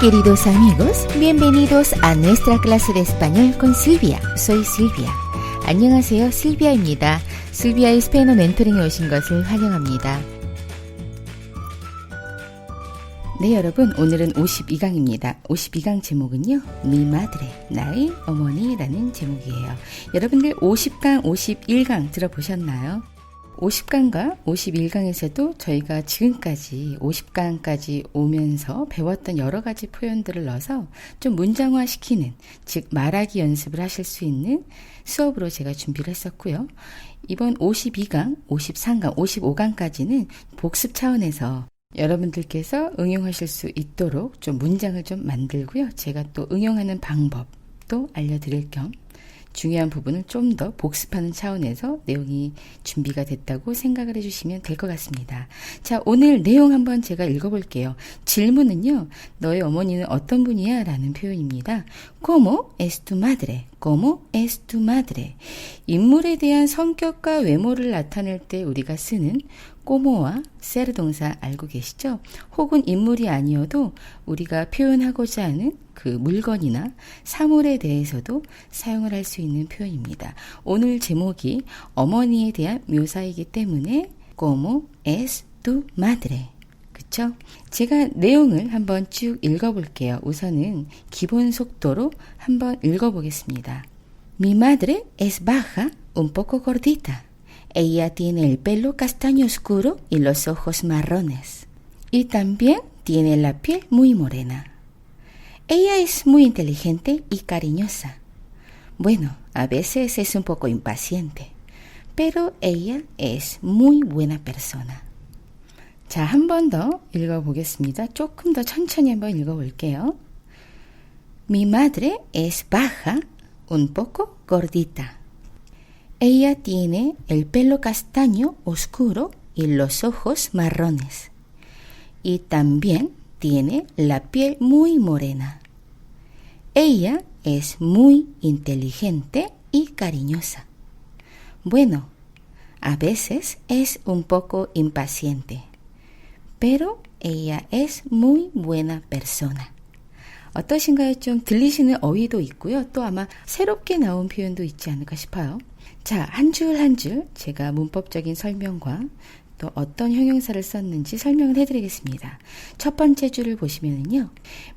Queridos amigos, bienvenidos a nuestra clase de español con Silvia. Soy Silvia. 안녕하세요. 실비아입니다. 실비아의 스페인어 멘토링에 오신 것을 환영합니다. 네, 여러분. 오늘은 52강입니다. 52강 제목은요. Madre, 나의 어머니라는 제목이에요. 여러분들 50강, 51강 들어보셨나요? 50강과 51강에서도 저희가 지금까지 50강까지 오면서 배웠던 여러 가지 표현들을 넣어서 좀 문장화 시키는, 즉, 말하기 연습을 하실 수 있는 수업으로 제가 준비를 했었고요. 이번 52강, 53강, 55강까지는 복습 차원에서 여러분들께서 응용하실 수 있도록 좀 문장을 좀 만들고요. 제가 또 응용하는 방법도 알려드릴 겸 중요한 부분을 좀 더 복습하는 차원에서 내용이 준비가 됐다고 생각을 해주시면 될 것 같습니다. 자, 오늘 내용 한번 제가 읽어볼게요. 질문은요, 너의 어머니는 어떤 분이야? 라는 표현입니다. ¿Cómo es tu madre? ¿Cómo es tu madre? 인물에 대한 성격과 외모를 나타낼 때 우리가 쓰는 꼬모와 세르 동사 알고 계시죠? 혹은 인물이 아니어도 우리가 표현하고자 하는 그 물건이나 사물에 대해서도 사용을 할 수 있는 표현입니다. 오늘 제목이 어머니에 대한 묘사이기 때문에 como es tu madre. 그쵸? 제가 내용을 한번 쭉 읽어볼게요. 우선은 기본 속도로 한번 읽어보겠습니다. Mi madre es baja, un poco gordita. Ella tiene el pelo castaño oscuro y los ojos marrones. Y también tiene la piel muy morena. Ella es muy inteligente y cariñosa. Bueno, a veces es un poco impaciente, pero ella es muy buena persona. 자, 한 번 더 읽어보겠습니다. 조금 더 천천히 한번 읽어볼게요. Mi madre es baja, un poco gordita. Ella tiene el pelo castaño oscuro y los ojos marrones. Y también tiene la piel muy morena. Ella es muy inteligente y cariñosa. Bueno, a veces es un poco impaciente, pero ella es muy buena persona. 어떠신가요? 좀 들리시는 어휘도 있고요. 또 아마 새롭게 나온 표현도 있지 않을까 싶어요. 자, 한 줄 한 줄 제가 문법적인 설명과 또 어떤 형용사를 썼는지 설명을 해드리겠습니다. 첫 번째 줄을 보시면은요.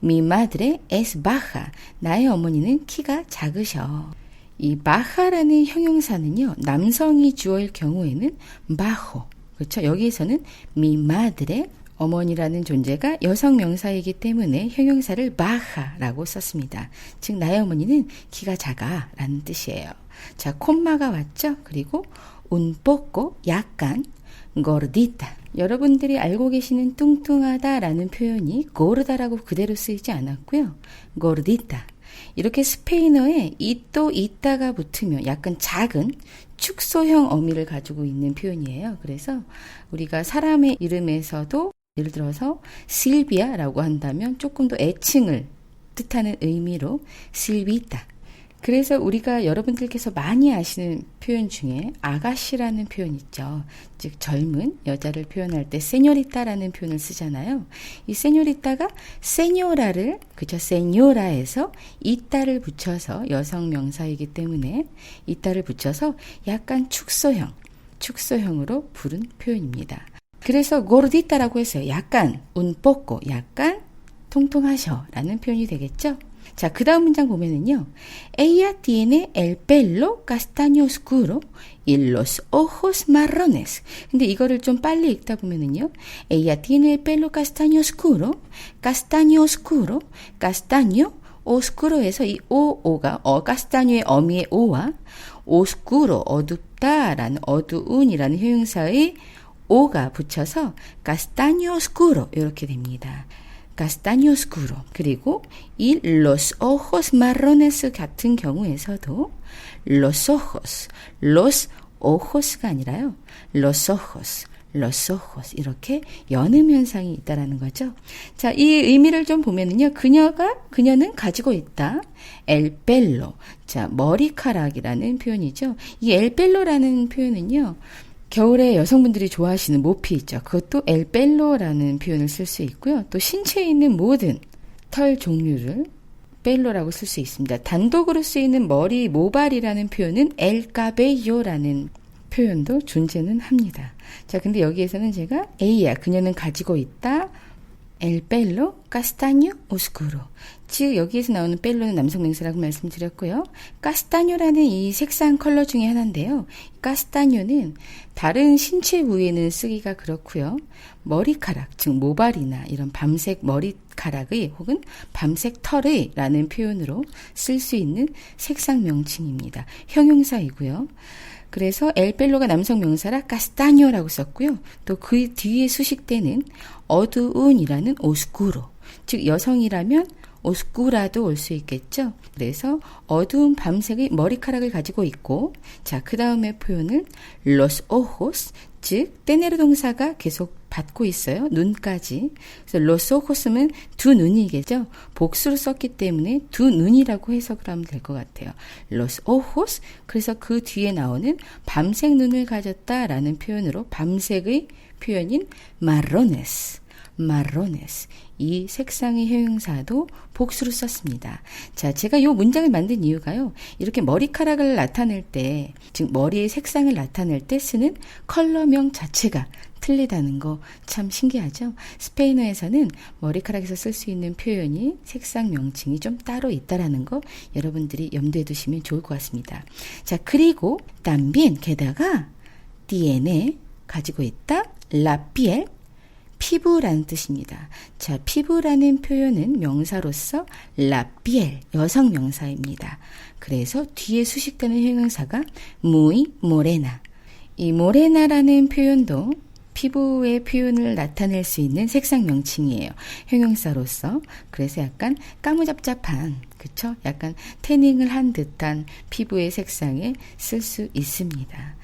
Mi madre es baja. 나의 어머니는 키가 작으셔. 이 baja라는 형용사는요. 남성이 주어일 경우에는 bajo. 그렇죠? 여기에서는 mi madre 어머니라는 존재가 여성 명사이기 때문에 형용사를 baja라고 썼습니다. 즉 나의 어머니는 키가 작아라는 뜻이에요. 자, 콤마가 왔죠? 그리고 poco 약간 gordita. 여러분들이 알고 계시는 뚱뚱하다라는 표현이 gorda라고 그대로 쓰이지 않았고요. gordita. 이렇게 스페인어에 이또 있다가 붙으면 약간 작은 축소형 어미를 가지고 있는 표현이에요. 그래서 우리가 사람의 이름에서도 예를 들어서 실비아라고 한다면 조금 더 애칭을 뜻하는 의미로 실비타 그래서 우리가 여러분들께서 많이 아시는 표현 중에 아가씨라는 표현 있죠. 즉 젊은 여자를 표현할 때 세뇨리타라는 표현을 쓰잖아요. 이 세뇨리타가 세뇨라를 그죠 세뇨라에서 이따를 붙여서 여성 명사이기 때문에 이따를 붙여서 약간 축소형 축소형으로 부른 표현입니다. 그래서 고르디타라고 했어요. 약간 운 뽑고 약간 통통하셔라는 표현이 되겠죠. 자, 그 다음 문장 보면은요. Ella tiene el pelo castaño oscuro y los ojos marrones. 근데 이거를 좀 빨리 읽다 보면은요. Ella tiene el pelo castaño oscuro, castaño oscuro, castaño oscuro에서 이 o, o가 어, castaño의 어미의 o와 oscuro, 어둡다라는 어두운이라는 형용사의 o가 붙여서 castaño oscuro 이렇게 됩니다. castaño oscuro. 그리고 이 los ojos marrones 같은 경우에서도 los ojos, los ojos가 아니라요. los ojos, ojos 이렇게 연음 현상이 있다라는 거죠. 자, 이 의미를 좀 보면은요. 그녀가 그녀는 가지고 있다. pelo. 자, 머리카락이라는 표현이죠. 이 pelo라는 표현은요. 겨울에 여성분들이 좋아하시는 모피 있죠. 그것도 엘벨로라는 표현을 쓸 수 있고요. 또 신체에 있는 모든 털 종류를 벨로라고 쓸 수 있습니다. 단독으로 쓰이는 머리 모발이라는 표현은 엘카베요라는 표현도 존재는 합니다. 자, 근데 여기에서는 제가 에이야 그녀는 가지고 있다. 엘 벨로 카스타뉴 오스쿠로. 즉 여기에서 나오는 벨로는 남성 명사라고 말씀드렸고요. 카스타뉴라는 이 색상 컬러 중에 하나인데요. 카스타뉴는 다른 신체 부위에는 쓰기가 그렇고요. 머리카락, 즉 모발이나 이런 밤색 머리카락의 혹은 밤색 털의 라는 표현으로 쓸 수 있는 색상 명칭입니다. 형용사이고요. 그래서 엘벨로가 남성 명사라 카스타뇨라고 썼고요. 또 그 뒤에 수식되는 어두운이라는 오스쿠로. 즉 여성이라면 오스쿠라도 올 수 있겠죠. 그래서 어두운 밤색의 머리카락을 가지고 있고 자, 그 다음에 표현을 los ojos 즉 떼네르 동사가 계속 받고 있어요. 눈까지. 그래서 los ojos면 두 눈이겠죠. 복수로 썼기 때문에 두 눈이라고 해석을 하면 될 것 같아요. los ojos 그래서 그 뒤에 나오는 밤색 눈을 가졌다라는 표현으로 밤색의 표현인 marrones marrones 이 색상의 형용사도 복수로 썼습니다. 자, 제가 이 문장을 만든 이유가요. 이렇게 머리카락을 나타낼 때, 즉 머리의 색상을 나타낼 때 쓰는 컬러명 자체가 틀리다는 거 참 신기하죠? 스페인어에서는 머리카락에서 쓸 수 있는 표현이 색상 명칭이 좀 따로 있다라는 거 여러분들이 염두에 두시면 좋을 것 같습니다. 자, 그리고 también 게다가 tiene 가지고 있다 piel 피부라는 뜻입니다. 자, 피부라는 표현은 명사로서 라피엘 여성 명사입니다. 그래서 뒤에 수식되는 형용사가 muy morena. 이 morena라는 표현도 피부의 표현을 나타낼 수 있는 색상 명칭이에요. 형용사로서. 그래서 약간 까무잡잡한, 그쵸? 약간 태닝을 한 듯한 피부의 색상에 쓸 수 있습니다.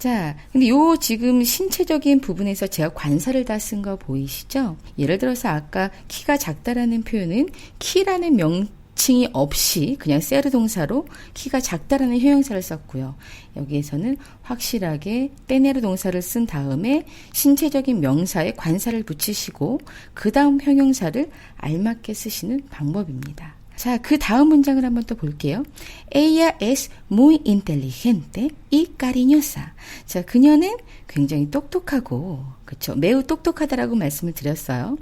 자, 근데 요 지금 신체적인 부분에서 제가 관사를 다 쓴 거 보이시죠? 예를 들어서 아까 키가 작다라는 표현은 키라는 명 칭이 없이 그냥 세르 동사로 키가 작다라는 형용사를 썼고요. 여기에서는 확실하게 떼네르 동사를 쓴 다음에 신체적인 명사에 관사를 붙이시고 그 다음 형용사를 알맞게 쓰시는 방법입니다. 자, 그 다음 문장을 한번 또 볼게요. Ella es muy inteligente y cariñosa. 자, 그녀는 굉장히 똑똑하고, 그쵸. 매우 똑똑하다라고 말씀을 드렸어요.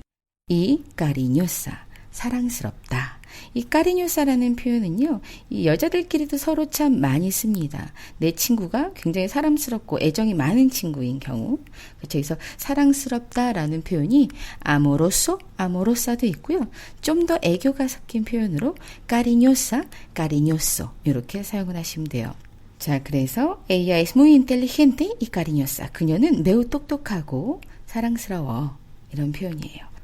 y cariñosa. 사랑스럽다. 이 까리뉴사라는 표현은요, 이 여자들끼리도 서로 참 많이 씁니다. 내 친구가 굉장히 사람스럽고 애정이 많은 친구인 경우, 그렇죠. 그래서 사랑스럽다라는 표현이 아모로소, 아모로사도 있고요. 좀 더 애교가 섞인 표현으로 까리뉴사, 까리뉴소 이렇게 사용을 하시면 돼요. 자, 그래서 ella es muy inteligente y cariñosa. 그녀는 매우 똑똑하고 사랑스러워. 이런 표현이에요.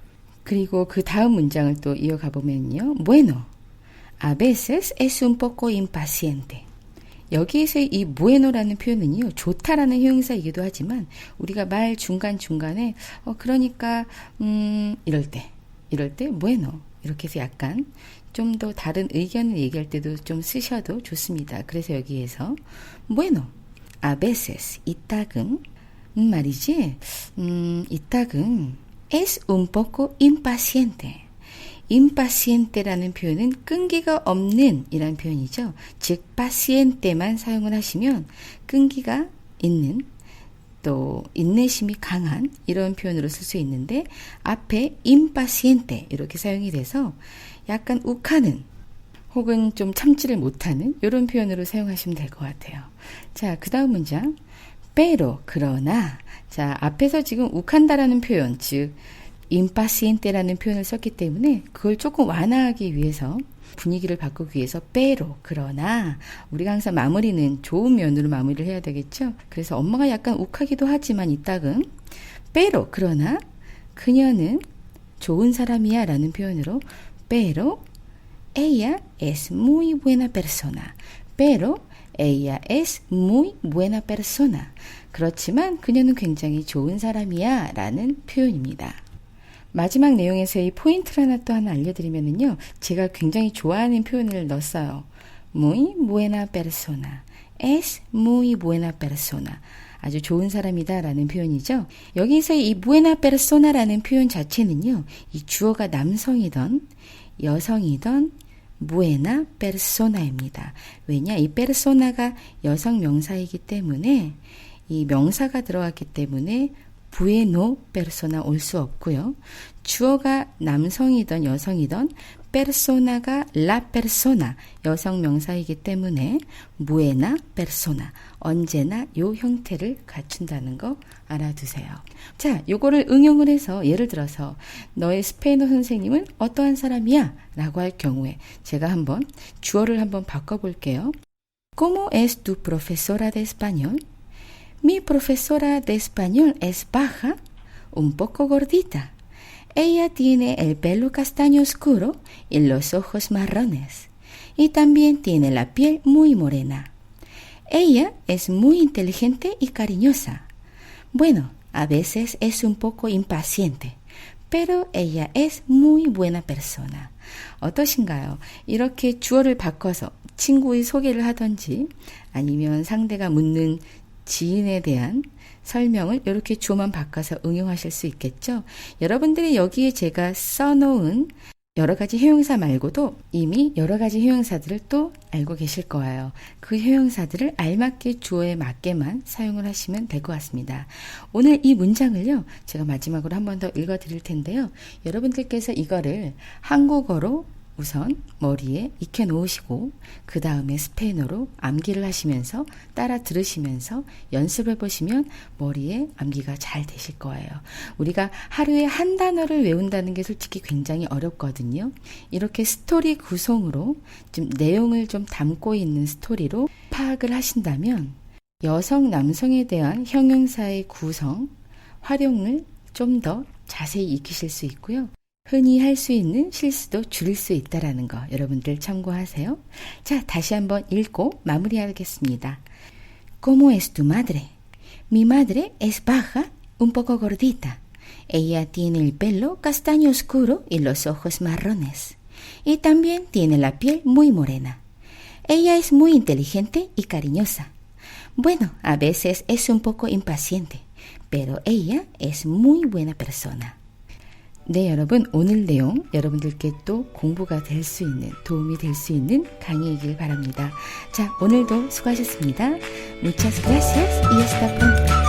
그리고 그 다음 문장을 또 이어가 보면요. bueno. A veces es un poco impaciente. 여기에서 이 bueno라는 표현은요. 좋다라는 형용사이기도 하지만 우리가 말 중간중간에 어 그러니까 음 이럴 때 이럴 때 bueno 이렇게 해서 약간 좀 더 다른 의견을 얘기할 때도 좀 쓰셔도 좋습니다. 그래서 여기에서 bueno. A veces 이따금 음 말이지. 음 이따금 es un poco impaciente. impaciente라는 표현은 끈기가 없는 이란 표현이죠. 즉, paciente만 사용을 하시면 끈기가 있는 또 인내심이 강한 이런 표현으로 쓸 수 있는데 앞에 impaciente 이렇게 사용이 돼서 약간 욱하는 혹은 좀 참지를 못하는 이런 표현으로 사용하시면 될 것 같아요. 자, 그 다음 문장. Pero 그러나 자, 앞에서 지금 욱한다라는 표현, 즉 impaciente라는 표현을 썼기 때문에 그걸 조금 완화하기 위해서 분위기를 바꾸기 위해서 빼로 그러나 우리가 항상 마무리는 좋은 면으로 마무리를 해야 되겠죠. 그래서 엄마가 약간 욱하기도 하지만 이따금 빼로 그러나 그녀는 좋은 사람이야 라는 표현으로 pero ella es muy buena persona. pero ella es muy buena persona. 그렇지만 그녀는 굉장히 좋은 사람이야 라는 표현입니다. 마지막 내용에서의 포인트를 하나 또 하나 알려드리면요. 제가 굉장히 좋아하는 표현을 넣었어요. muy buena persona. es muy buena persona. 아주 좋은 사람이다 라는 표현이죠. 여기서 이 buena persona라는 표현 자체는요. 이 주어가 남성이던 여성이던 buena persona입니다. 왜냐? 이 persona가 여성 명사이기 때문에 이 명사가 들어갔기 때문에 bueno persona 올 수 없고요. 주어가 남성이던 여성이던 persona가 la persona 여성 명사이기 때문에 buena persona 언제나 요 형태를 갖춘다는 거 알아두세요. 자, 요거를 응용을 해서 예를 들어서 너의 스페인어 선생님은 어떠한 사람이야? 라고 할 경우에 제가 한번 주어를 한번 바꿔 볼게요. ¿Cómo es tu profesora de español? Mi profesora de español es baja, un poco gordita. Ella tiene el pelo castaño oscuro y los ojos marrones. Y también tiene la piel muy morena. Ella es muy inteligente y cariñosa. Bueno, a veces es un poco impaciente, pero ella es muy buena persona. 어떠신가요? 이렇게 주어를 바꿔서 친구의 소개를 하던지 아니면 상대가 묻는 지인에 대한 설명을 이렇게 주어만 바꿔서 응용하실 수 있겠죠? 여러분들이 여기에 제가 써놓은 여러 가지 형용사 말고도 이미 여러 가지 형용사들을 또 알고 계실 거예요. 그 형용사들을 알맞게 주어에 맞게만 사용을 하시면 될 것 같습니다. 오늘 이 문장을요, 제가 마지막으로 한 번 더 읽어 드릴 텐데요. 여러분들께서 이거를 한국어로 우선 머리에 익혀 놓으시고 그 다음에 스페인어로 암기를 하시면서 따라 들으시면서 연습해 보시면 머리에 암기가 잘 되실 거예요. 우리가 하루에 한 단어를 외운다는 게 솔직히 굉장히 어렵거든요. 이렇게 스토리 구성으로 좀 내용을 좀 담고 있는 스토리로 파악을 하신다면 여성, 남성에 대한 형용사의 구성, 활용을 좀 더 자세히 익히실 수 있고요. 흔히 할 수 있는 실수도 줄일 수 있다라는 거 여러분들 참고하세요. 자, 다시 한번 읽고 마무리하겠습니다. ¿Cómo es tu madre? Mi madre es baja, un poco gordita. Ella tiene el pelo castaño oscuro y los ojos marrones. Y también tiene la piel muy morena. Ella es muy inteligente y cariñosa. Bueno, a veces es un poco impaciente, pero ella es muy buena persona. 네, 여러분. 오늘 내용 여러분들께 또 공부가 될 수 있는, 도움이 될 수 있는 강의이길 바랍니다. 자, 오늘도 수고하셨습니다. Muchas gracias y hasta pronto.